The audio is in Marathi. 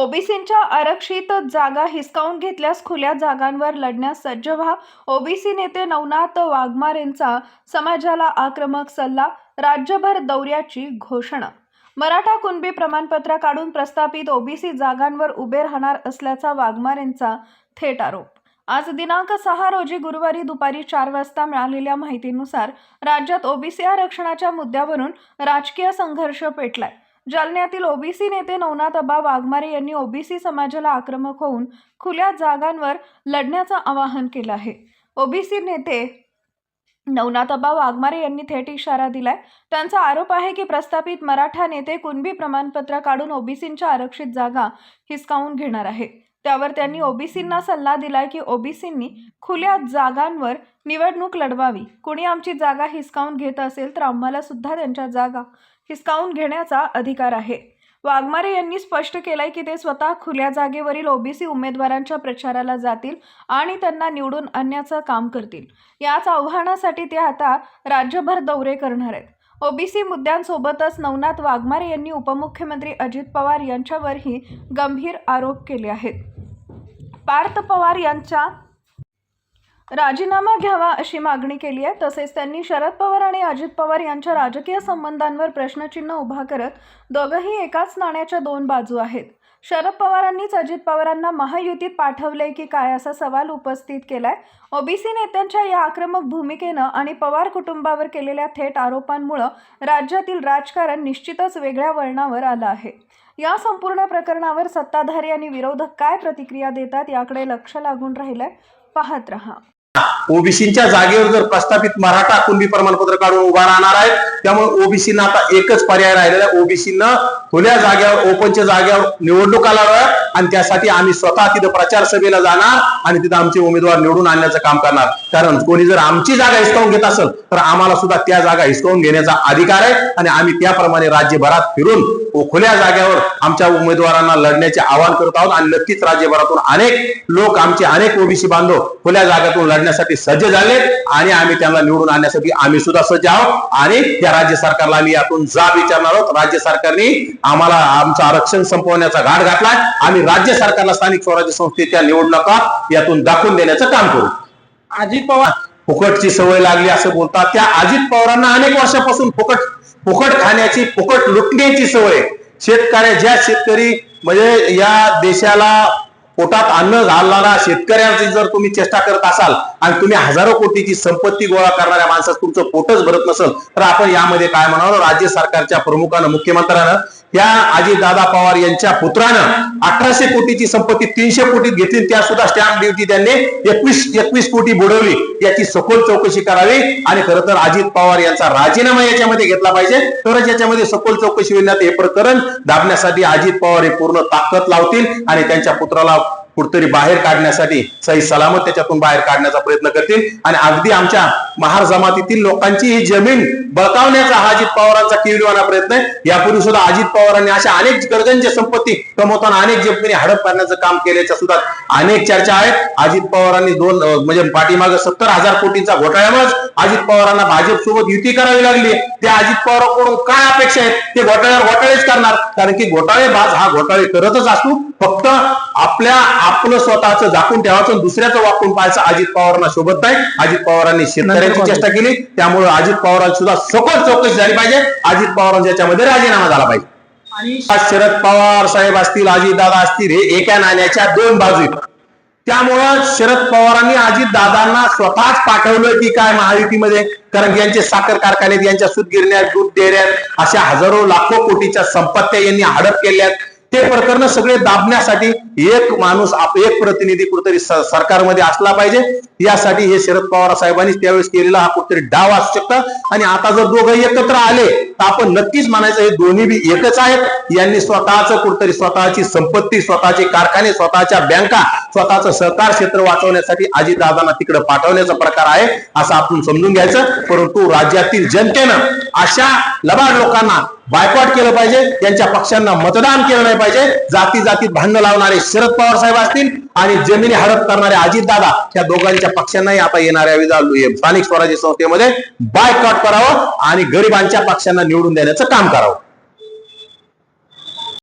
ओबीसींच्या आरक्षित जागा हिसकावून घेतल्यास खुल्या जागांवर लढण्यास सज्ज व्हा. ओबीसी नेते नवनाथ वाघमारेंचा समाजाला आक्रमक सल्ला राज्यभर दौऱ्याची घोषणा. मराठा कुणबी प्रमाणपत्र काढून प्रस्थापित ओबीसी जागांवर उभे राहणार असल्याचा वाघमारेंचा थेट आरोप. आज दिनांक सहा रोजी गुरुवारी दुपारी चार वाजता मिळालेल्या माहितीनुसार राज्यात ओबीसी आरक्षणाच्या मुद्द्यावरून राजकीय संघर्ष पेटलाय. जालन्यातील ओबीसी नेते नवनाथ वाघमारे यांनी ओबीसी समाजाला आक्रमक होऊन खुल्या जागांवर लढण्याचं आवाहन केलं आहे. ओबीसी नेते नवनाथबा वाघमारे यांनी थेट इशारा दिलाय. त्यांचा आरोप आहे की प्रस्थापित मराठा नेते कुणबी प्रमाणपत्र काढून ओबीसींच्या आरक्षित जागा हिसकावून घेणार आहे. त्यावर त्यांनी ओबीसींना सल्ला दिलाय की ओबीसींनी खुल्या जागांवर निवडणूक लढवावी. कुणी आमची जागा हिसकावून घेत असेल तर आम्हाला सुद्धा त्यांच्या जागा हिसकावून घेण्याचा अधिकार आहे. वाघमारे यांनी स्पष्ट केलंय की ते स्वतः खुल्या जागेवरील ओबीसी उमेदवारांच्या प्रचाराला जातील आणि त्यांना निवडून आणण्याचं काम करतील. याच आव्हानासाठी ते आता राज्यभर दौरे करणार आहेत. ओबीसी मुद्द्यांसोबतच नवनाथ वाघमारे यांनी उपमुख्यमंत्री अजित पवार यांच्यावरही गंभीर आरोप केले आहेत. पार्थ पवार यांच्या राजीनामा घ्यावा अशी मागणी केली आहे. तसेच त्यांनी शरद पवार आणि अजित पवार यांच्या राजकीय संबंधांवर प्रश्नचिन्ह उभा करत दोघंही एकाच नाण्याच्या दोन बाजू आहेत. शरद पवारांनीच अजित पवारांना महायुतीत पाठवले की काय असा सवाल उपस्थित केलाय. ओबीसी नेत्यांच्या या आक्रमक भूमिकेनं आणि पवार कुटुंबावर केलेल्या थेट आरोपांमुळं राज्यातील राजकारण निश्चितच वेगळ्या वळणावर आलं आहे. या संपूर्ण प्रकरणावर सत्ताधारी आणि विरोधक काय प्रतिक्रिया देतात याकडे लक्ष लागून राहिलंय. पाहत रहा. ओबीसीच्या जागेवर जर प्रस्थापित मराठा कुणबी प्रमाणपत्र काढून उभा राहणार आहेत त्यामुळे ओबीसीना आता एकच पर्याय राहिलेला आहे. ओबीसीनं खुल्या जागेवर ओपनच्या जागेवर निवडणुका लढवा आणि त्यासाठी आम्ही स्वतः तिथं प्रचार सभेला जाणार आणि तिथं आमचे उमेदवार निवडून आणण्याचं काम करणार. कारण कोणी जर आमची जागा हिसकावून घेत असेल तर आम्हाला सुद्धा त्या जागा हिसकावून घेण्याचा अधिकार आहे आणि आम्ही त्याप्रमाणे राज्यभरात फिरून खुल्या जागेवर आमच्या उमेदवारांना लढण्याचे आवाहन करत आहोत. आणि नक्कीच राज्यभरातून अनेक लोक आमचे अनेक ओबीसी बांधव खुल्या जागेतून लढण्यासाठी सज्ज झाले आणि आम्ही त्यांना निवडून आणण्यासाठी आम्ही सुद्धा सज्ज आहोत. आणि त्या राज्य सरकारला आम्ही यातून जाब विचारणार आहोत. राज्य सरकारने आम्हाला आमचं आरक्षण संपवण्याचा घाट घातलाय. आम्ही राज्य सरकारला स्थानिक स्वराज्य संस्थेच्या निवडणुका यातून दाखवून देण्याचं काम करू. अजित पवार. फुकटची सवय लागली असं बोलतात. त्या अजित पवारांना अनेक वर्षापासून फुकट फुकट खाण्याची फुकट लुटण्याची सवय शेतकऱ्या ज्या शेतकरी म्हणजे या देशाला पोटात अन्न घालणारा शेतकऱ्याची जर तुम्ही चेष्टा करत असाल आणि तुम्ही हजारो कोटीची संपत्ती गोळा करणाऱ्या माणसात तुमचं पोटच भरत नसेल तर आपण यामध्ये काय म्हणावं? राज्य सरकारच्या प्रमुखानं मुख्यमंत्र्यानं त्या अजितदादा पवार यांच्या पुत्रानं अठराशे कोटीची संपत्ती तीनशे कोटीत घेतली. त्या सुद्धा स्टॅम्प ड्युटी त्यांनी एकवीस एकवीस कोटी बुडवली. याची सखोल चौकशी करावी. आणि खरं तर अजित पवार यांचा राजीनामा याच्यामध्ये घेतला पाहिजे. तरच याच्यामध्ये सखोल चौकशी होण्यात हे प्रकरण दाबण्यासाठी अजित पवार हे पूर्ण ताकद लावतील. आणि त्यांच्या पुत्राला कुठतरी बाहेर काढण्यासाठी सही सलामत त्याच्यातून बाहेर काढण्याचा प्रयत्न करतील. आणि अगदी आमच्या महार जमातीतील लोकांची ही जमीन बळकावण्याचा हा अजित पवारांचा किविलवाना प्रयत्न आहे. यापूर्वी सुद्धा अजित पवारांनी अशा अनेक गरजांची संपत्ती कमवताना अनेक जमिनी हडप करण्याचं काम केल्याच्या सुद्धा अनेक चर्चा आहेत. अजित पवारांनी दोन म्हणजे पाठीमागे सत्तर हजार कोटींचा घोटाळ्यामुळेच अजित पवारांना भाजप सोबत युती करावी लागली त्या अजित पवारांकडून काय अपेक्षा आहेत? ते घोटाळ्यावर घोटाळेच करणार. कारण की घोटाळेबाज हा घोटाळे करतच असतो. फक्त आपल्या आपलं स्वतःचं झाकून ठेवायचं दुसऱ्याचं वापरून पाहायचं अजित पवारांना शोभत नाही. अजित पवारांनी शेतकऱ्यांची चेष्टा केली. त्यामुळे अजित पवारांची सुद्धा सखोल चौकशी झाली पाहिजे. अजित पवारांच्या याच्यामध्ये राजीनामा झाला पाहिजे. आणि शरद पवार साहेब असतील अजितदादा असतील हे एका नाण्याच्या दोन बाजू आहेत त्यामुळं शरद पवारांनी अजित दादांना स्वतःच पाठवलं की काय महायुतीमध्ये? कारण यांचे साखर कारखान्यात यांच्या सूतगिरण्या दूध डेऱ्यात अशा हजारो लाखो कोटीच्या संपत्त्या यांनी हडप केल्यात. ते प्रकरण सगळे दाबण्यासाठी एक माणूस एक प्रतिनिधी कुठेतरी सरकारमध्ये असला पाहिजे. यासाठी हे शरद पवार साहेबांनी त्यावेळेस केलेला हा कुठेतरी डाव असू शकतं. आणि आता जर दोघं एकत्र आले तर आपण नक्कीच म्हणायचं हे दोन्ही बी एकच आहेत. यांनी स्वतःच कुठेतरी स्वतःची संपत्ती स्वतःचे कारखाने स्वतःच्या बँका स्वतःचं सहकार क्षेत्र वाचवण्यासाठी अजितदादांना तिकडे पाठवण्याचा प्रकार आहे असं आपण समजून घ्यायचं. परंतु राज्यातील जनतेनं अशा लबाड लोकांना बायकॉट केलं पाहिजे त्यांच्या पक्षांना मतदान केलं नाही पाहिजे. जाती जातीत भांडण लावणारे शरद पवार साहेब असतील आणि जमिनी हडप करणारे अजितदादा या दोघांच्या पक्षांनाही आता येणाऱ्या विधा- स्थानिक स्वराज्य संस्थेमध्ये बायकॉट करावं आणि गरिबांच्या पक्षांना निवडून देण्याचं काम करावं.